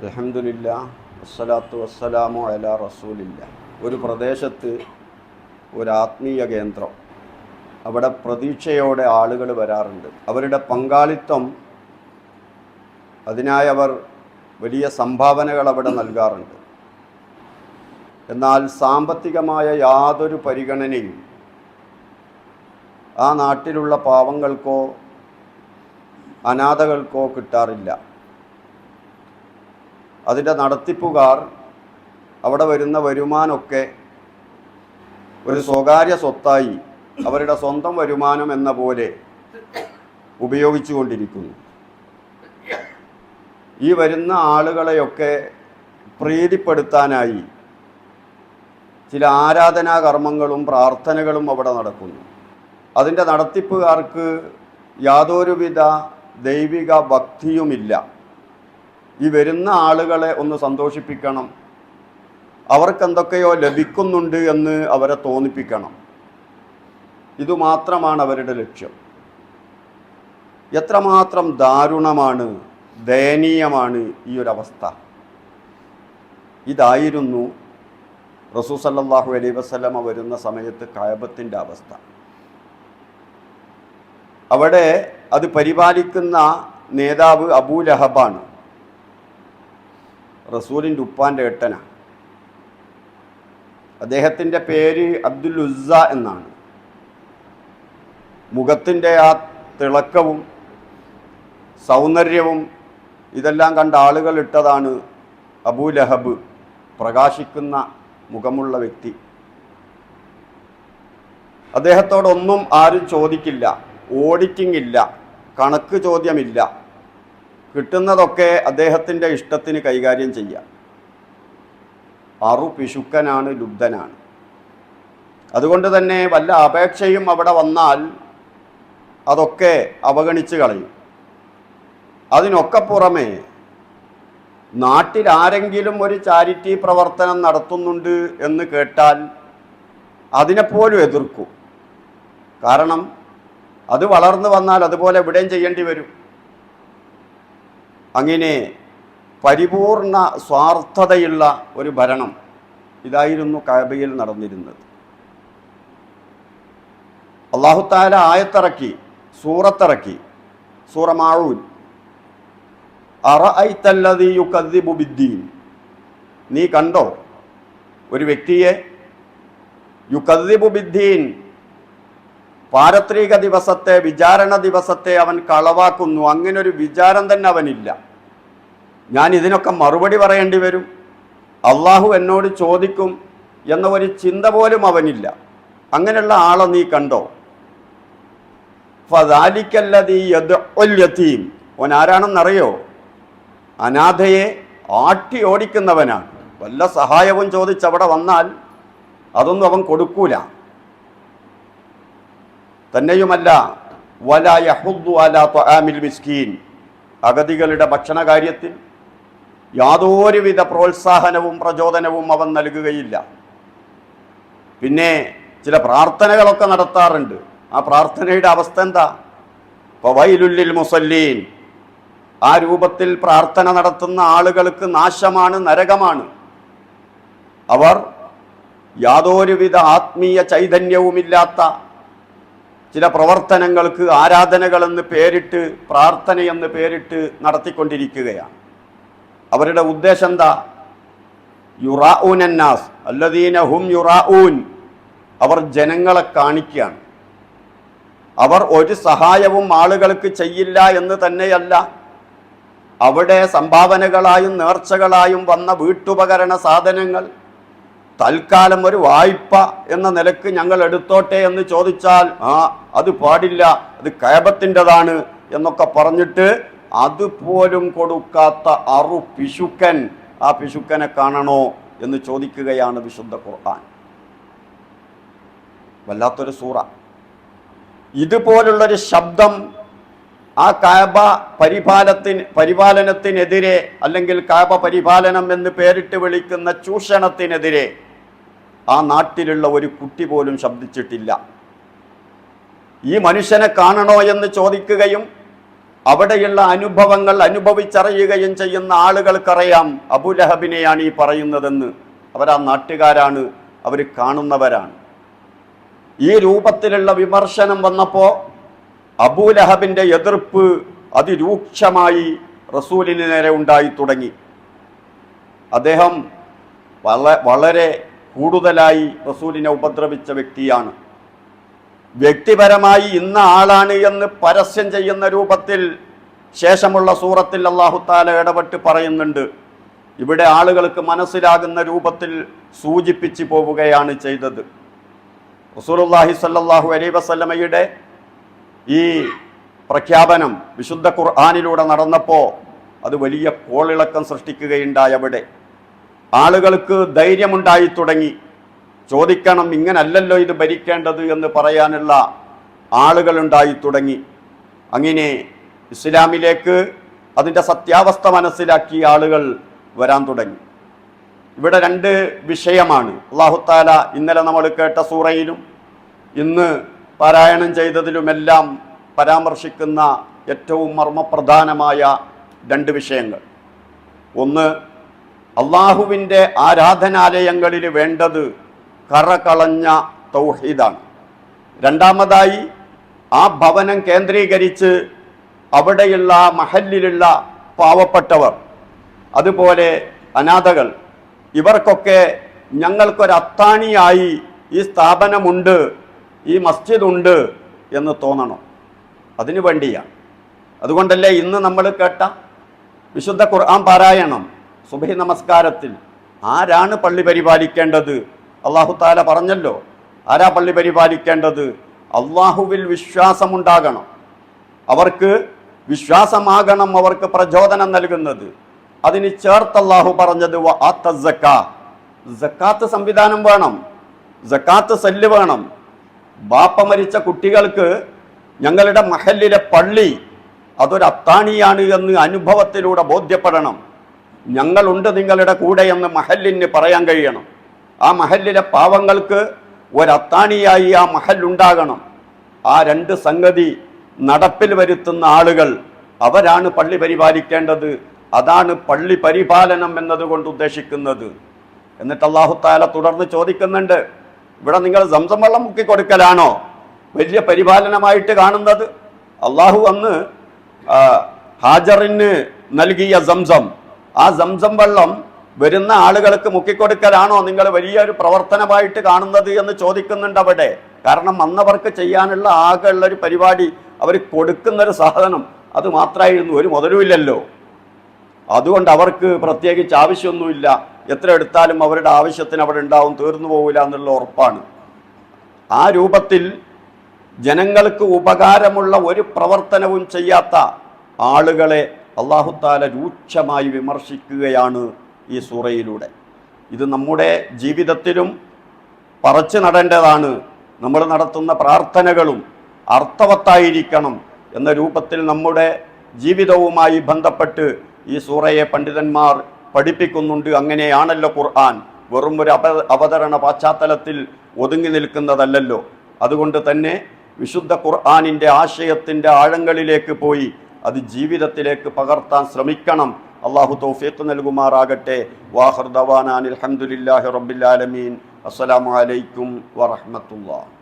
അലഹമില്ല വസ്സലാത്തു വസ്സലാമു അല റസൂലില്ല. ഒരു പ്രദേശത്ത് ഒരു ആത്മീയ കേന്ദ്രം. അവിടെ പ്രതീക്ഷയോടെ ആളുകൾ വരാറുണ്ട്. അവരുടെ പങ്കാളിത്തം അതിനായി അവർ വലിയ സംഭാവനകൾ അവിടെ നൽകാറുണ്ട്. എന്നാൽ സാമ്പത്തികമായ യാതൊരു പരിഗണനയും ആ നാട്ടിലുള്ള പാവങ്ങൾക്കോ അനാഥകൾക്കോ കിട്ടാറില്ല. അതിന്റെ നടത്തിപ്പുകാർ അവിടെ വരുന്ന വരുമാനമൊക്കെ ഒരു സ്വകാര്യ സ്വത്തായി അവരുടെ സ്വന്തം വരുമാനം എന്ന പോലെ ഉപയോഗിച്ചുകൊണ്ടിരിക്കുന്നു. ഈ വരുന്ന ആളുകളെയൊക്കെ പ്രീതിപ്പെടുത്താനായി ചില ആരാധനാ കർമ്മങ്ങളും പ്രാർത്ഥനകളും അവിടെ നടക്കുന്നു. അതിന്റെ നടത്തിപ്പുകാർക്ക് യാതൊരുവിധ ദൈവിക ഭക്തിയുമില്ല. ഈ വരുന്ന ആളുകളെ ഒന്ന് സന്തോഷിപ്പിക്കണം. അവർക്ക് എന്തൊക്കെയോ ലഭിക്കുന്നുണ്ട് എന്ന് അവരെ തോന്നിപ്പിക്കണം. ഇതുമാത്രമാണ് അവരുടെ ലക്ഷ്യം. എത്രമാത്രം ദാരുണമാണ് ദയനീയമാണ് ഈ ഒരു അവസ്ഥ. ഇതായിരുന്നു റസൂ സല്ലല്ലാഹു അലൈഹി വസല്ലമ വരുന്ന സമയത്ത് കയബത്തിന്റെ അവസ്ഥ. അവിടെ അത് പരിപാലിക്കുന്ന നേതാവ് അബൂ ലഹബാണ്. റസൂലിന്റെ ഉപ്പാന്റെ ഏട്ടനാണ് അദ്ദേഹത്തിന്റെ പേര് അബ്ദുൽ ഉസ്സ എന്നാണ്. മുഖത്തിന്റെ ആ തിളക്കവും സൗന്ദര്യവും ഇതെല്ലാം കണ്ട ആളുകൾ ഇട്ടതാണ് അബൂലഹബ് പ്രകാശിക്കുന്ന മുഖമുള്ള വ്യക്തി. അദ്ദേഹത്തോടൊന്നും ആരും ചോദിക്കില്ല ഓഡിറ്റിംഗ് ഇല്ല കണക്ക് ചോദ്യമില്ല. കിട്ടുന്നതൊക്കെ അദ്ദേഹത്തിന്റെ ഇഷ്ടത്തിന് കൈകാര്യം ചെയ്യാം. അറു പിശുക്കനാണ് ലുബ്ധനാണ്. അതുകൊണ്ട് തന്നെ വല്ല അപേക്ഷയും അവിടെ വന്നാൽ അതൊക്കെ അവഗണിച്ച് കളയും. അതിനൊക്കെ പുറമെ നാട്ടിൽ ആരെങ്കിലും ഒരു ചാരിറ്റി പ്രവർത്തനം നടത്തുന്നുണ്ട് എന്ന് കേട്ടാൽ അതിനെപ്പോലും എതിർക്കും. കാരണം അത് വളർന്നു വന്നാൽ അതുപോലെ ഇവിടെയും ചെയ്യേണ്ടി വരും. അങ്ങനെ പരിപൂർണ സ്വാർത്ഥതയുള്ള ഒരു ഭരണം ഇതായിരുന്നു കഅബയിൽ നടന്നിരുന്നത്. അള്ളാഹുത്താല ആയത്തിറക്കി സൂറത്തിറക്കി സൂറമാഴൂൻ മാഴൂൻ അറഅയ്തല്ലദീ യുകദ്ദിബു ബിദ്ദീൻ. നീ കണ്ടോ? ഒരു വ്യക്തിയെ യുകദ്ദിബു ബിദ്ദീൻ പാരത്രിക ദിവസത്തെ വിചാരണ ദിവസത്തെ അവൻ കളവാക്കുന്നു. അങ്ങനെ ഒരു വിചാരം തന്നെ അവനില്ല. ഞാൻ ഇതിനൊക്കെ മറുപടി പറയേണ്ടി വരും. അള്ളാഹു എന്നോട് ചോദിക്കും എന്ന ഒരു ചിന്ത പോലും അവനില്ല. അങ്ങനെയുള്ള ആളെ നീ കണ്ടോ? ഫദാലിക്കല്ലതീ ഓൻ ആരാണെന്നറിയോ? അനാഥയെ ആട്ടി ഓടിക്കുന്നവനാണ്. വല്ല സഹായവും ചോദിച്ചവിടെ വന്നാൽ അതൊന്നും അവൻ കൊടുക്കൂല. തന്നെയുമല്ല വലാ യഹുദ്ദു അലാ ത്വആമിൽ മിസ്കീൻ. അഗതികളുടെ ഭക്ഷണ കാര്യത്തിൽ യാതൊരുവിധ പ്രോത്സാഹനവും പ്രചോദനവും അവൻ നൽകുകയില്ല. പിന്നെ ചില പ്രാർത്ഥനകളൊക്കെ നടത്താറുണ്ട്. ആ പ്രാർത്ഥനയുടെ അവസ്ഥ എന്താ? വൈലുല്ലിൽ മുസല്ലീൻ. ആ രൂപത്തിൽ പ്രാർത്ഥന നടത്തുന്ന ആളുകൾക്ക് നാശമാണ് നരകമാണ്. അവർ യാതൊരുവിധ ആത്മീയ ചൈതന്യവുമില്ലാത്ത ചില പ്രവർത്തനങ്ങൾക്ക് ആരാധനകളെന്ന് പേരിട്ട് പ്രാർത്ഥനയെന്ന് പേരിട്ട് നടത്തിക്കൊണ്ടിരിക്കുകയാണ്. അവരുടെ ഉദ്ദേശം എന്താ? യുറാഊനന്നാസ് അല്ലദീന ഹും യുറാഊൻ. അവർ ജനങ്ങളെ കാണിക്കുകയാണ്. അവർ ഒരു സഹായവും ആളുകൾക്ക് ചെയ്യില്ല എന്ന് തന്നെയല്ല അവിടെ സംഭാവനകളായും നേർച്ചകളായും വന്ന വീട്ടുപകരണ സാധനങ്ങൾ തൽക്കാലം ഒരു വായ്പ എന്ന നിലയ്ക്ക് ഞങ്ങൾ എടുത്തോട്ടെ എന്ന് ചോദിച്ചാൽ ആ അത് പാടില്ല അത് കയപത്തിന്റെതാണ് എന്നൊക്കെ പറഞ്ഞിട്ട് അതുപോലും കൊടുക്കാത്ത അറു പിശുക്കൻ ആ പിശുക്കനെ കാണണോ എന്ന് ചോദിക്കുകയാണ് വിശുദ്ധ ഖുർആൻ. വല്ലാത്തൊരു സൂറ. ഇതുപോലുള്ളൊരു ശബ്ദം ആ കാബ പരിപാലത്തിന് പരിപാലനത്തിനെതിരെ അല്ലെങ്കിൽ കാബ പരിപാലനം എന്ന് പേരിട്ട് വിളിക്കുന്ന ചൂഷണത്തിനെതിരെ ആ നാട്ടിലുള്ള ഒരു കുട്ടി പോലും ശബ്ദിച്ചിട്ടില്ല. ഈ മനുഷ്യനെ കാണണോ എന്ന് ചോദിക്കുകയും അവിടെയുള്ള അനുഭവങ്ങൾ അനുഭവിച്ചറിയുകയും ചെയ്യുന്ന ആളുകൾക്കറിയാം അബുലഹബിനെയാണ് ഈ പറയുന്നതെന്ന്. അവരാ നാട്ടുകാരാണ് അവർ കാണുന്നവരാണ്. ഈ രൂപത്തിലുള്ള വിമർശനം വന്നപ്പോൾ അബൂലഹബിന്റെ എതിർപ്പ് അതിരൂക്ഷമായി റസൂലിന് നേരെ ഉണ്ടായി തുടങ്ങി. അദ്ദേഹം വള വളരെ കൂടുതലായി റസൂലിനെ ഉപദ്രവിച്ച വ്യക്തിയാണ്. വ്യക്തിപരമായി ഇന്ന ആളാണ് എന്ന് പരസ്യം ചെയ്യുന്ന രൂപത്തിൽ ശേഷമുള്ള സൂറത്തിൽ അള്ളാഹുത്താല ഇടപെട്ട് പറയുന്നുണ്ട്. ഇവിടെ ആളുകൾക്ക് മനസ്സിലാകുന്ന രൂപത്തിൽ സൂചിപ്പിച്ചു പോവുകയാണ് ചെയ്തത്. റസൂലുള്ളാഹി സല്ലാഹു അലൈ വസല്ലമയുടെ ഈ പ്രഖ്യാപനം വിശുദ്ധ ഖുർആാനിലൂടെ നടന്നപ്പോൾ അത് വലിയ കോളിളക്കം സൃഷ്ടിക്കുകയുണ്ടായവിടെ ആളുകൾക്ക് ധൈര്യമുണ്ടായി തുടങ്ങി. ചോദിക്കണം ഇങ്ങനല്ലല്ലോ ഇത് ഭരിക്കേണ്ടത് എന്ന് പറയാനുള്ള ആളുകളുണ്ടായി തുടങ്ങി. അങ്ങനെ ഇസ്ലാമിലേക്ക് അതിന്റെ സത്യാവസ്ഥ മനസ്സിലാക്കിയ ആളുകൾ വരാൻ തുടങ്ങി. ഇവിടെ രണ്ട് വിഷയമാണ്. അള്ളാഹുത്താല ഇന്നലെ നമ്മൾ കേട്ട സൂറയിലും ഇന്ന് പാരായണം ചെയ്തതിലുമെല്ലാം പരാമർശിക്കുന്ന ഏറ്റവും മർമ്മപ്രധാനമായ രണ്ട് വിഷയങ്ങൾ. ഒന്ന് അള്ളാഹുവിന്റെ ആരാധനാലയങ്ങളിൽ വേണ്ടത് കറകളഞ്ഞ തൗഹീദാണ്. രണ്ടാമതായി ആ ഭവനം കേന്ദ്രീകരിച്ച് അവിടെയുള്ള മഹല്ലിലുള്ള പാവപ്പെട്ടവർ അതുപോലെ അനാഥകൾ ഇവർക്കൊക്കെ ഞങ്ങൾക്കൊരു അത്താണിയായി ഈ സ്ഥാപനമുണ്ട് ഈ മസ്ജിദുണ്ട് എന്ന് തോന്നണം. അതിനു വേണ്ടിയാണ്. അതുകൊണ്ടല്ലേ ഇന്ന് നമ്മൾ കേട്ട വിശുദ്ധ ഖുർആൻ പാരായണം സുബഹി നമസ്കാരത്തിൽ ആരാണ് പള്ളി പരിപാലിക്കേണ്ടത് അള്ളാഹു താല പറഞ്ഞല്ലോ ആരാ പള്ളി പരിപാലിക്കേണ്ടത്? അള്ളാഹുവിൽ വിശ്വാസമുണ്ടാകണം. അവർക്ക് വിശ്വാസമാകണം അവർക്ക് പ്രചോദനം നൽകുന്നത്. അതിന് ചേർത്ത് അള്ളാഹു പറഞ്ഞത് ജക്കാത്ത് സംവിധാനം വേണം ജക്കാത്ത് സെല്ല് വേണം. ബാപ്പ മരിച്ച കുട്ടികൾക്ക് ഞങ്ങളുടെ മഹല്ലിലെ പള്ളി അതൊരു അത്താണിയാണ് എന്ന് അനുഭവത്തിലൂടെ ബോധ്യപ്പെടണം. ഞങ്ങളുണ്ട് നിങ്ങളുടെ കൂടെ എന്ന് മഹലിന് പറയാൻ കഴിയണം. ആ മഹലിലെ പാവങ്ങൾക്ക് ഒരത്താണിയായി ആ മഹലുണ്ടാകണം ആ രണ്ട് സംഗതി നടപ്പിൽ വരുത്തുന്ന ആളുകൾ അവരാണ് പള്ളി പരിപാലിക്കേണ്ടത്. അതാണ് പള്ളി പരിപാലനം എന്നതുകൊണ്ട് ഉദ്ദേശിക്കുന്നത്. എന്നിട്ട് അള്ളാഹു താല തുടർന്ന് ചോദിക്കുന്നുണ്ട് ഇവിടെ നിങ്ങൾ സംസം വെള്ളം മുക്കി കൊടുക്കലാണോ? വലിയ പരിപാലനമായിട്ട് കാണുന്നത്? അള്ളാഹു അന്ന് ഹാജറിന് നൽകിയ സംസം ആ സംസം വെള്ളം വരുന്ന ആളുകൾക്ക് മുക്കിക്കൊടുക്കലാണോ നിങ്ങൾ വലിയൊരു പ്രവർത്തനമായിട്ട് കാണുന്നത് എന്ന് ചോദിക്കുന്നുണ്ട് അവിടെ? കാരണം അന്നവർക്ക് ചെയ്യാനുള്ള ആകെ ഉള്ള ഒരു പരിപാടി അവർ കൊടുക്കുന്നൊരു സാധനം അത് മാത്രമായിരുന്നു ഒരു മുതലുമില്ലല്ലോ അതുകൊണ്ട് അവർക്ക് പ്രത്യേകിച്ച് ആവശ്യമൊന്നുമില്ല. എത്ര എടുത്താലും അവരുടെ ആവശ്യത്തിന് അവിടെ ഉണ്ടാവും തീർന്നു പോകില്ല എന്നുള്ള ഉറപ്പാണ്. ആ രൂപത്തിൽ ജനങ്ങൾക്ക് ഉപകാരമുള്ള ഒരു പ്രവർത്തനവും ചെയ്യാത്ത ആളുകളെ അള്ളാഹുത്താല രൂക്ഷമായി വിമർശിക്കുകയാണ് ഈ സൂറയിലൂടെ. ഇത് നമ്മുടെ ജീവിതത്തിലും പറച്ചു നടേണ്ടതാണ്. നമ്മൾ നടത്തുന്ന പ്രാർത്ഥനകളും അർത്ഥവത്തായിരിക്കണം എന്ന രൂപത്തിൽ നമ്മുടെ ജീവിതവുമായി ബന്ധപ്പെട്ട് ഈ സൂറയെ പണ്ഡിതന്മാർ പഠിപ്പിക്കുന്നുണ്ട്. അങ്ങനെയാണല്ലോ ഖുർആൻ. വെറും ഒരു അപ അവതരണ പശ്ചാത്തലത്തിൽ ഒതുങ്ങി നിൽക്കുന്നതല്ലല്ലോ. അതുകൊണ്ട് തന്നെ വിശുദ്ധ ഖുർആാനിന്റെ ആശയത്തിന്റെ ആഴങ്ങളിലേക്ക് പോയി അത് ജീവിതത്തിലേക്ക് പകർത്താൻ ശ്രമിക്കണം. അള്ളാഹു തൗഫീഖ് നൽകുമാറാകട്ടെ. വാഹർ ദവാനാൻ അലഹമുല്ലാഹി റബ്ബിലാലമീൻ അസ്സലാമു അലൈക്കും വറഹ്മത്തുള്ളാഹി.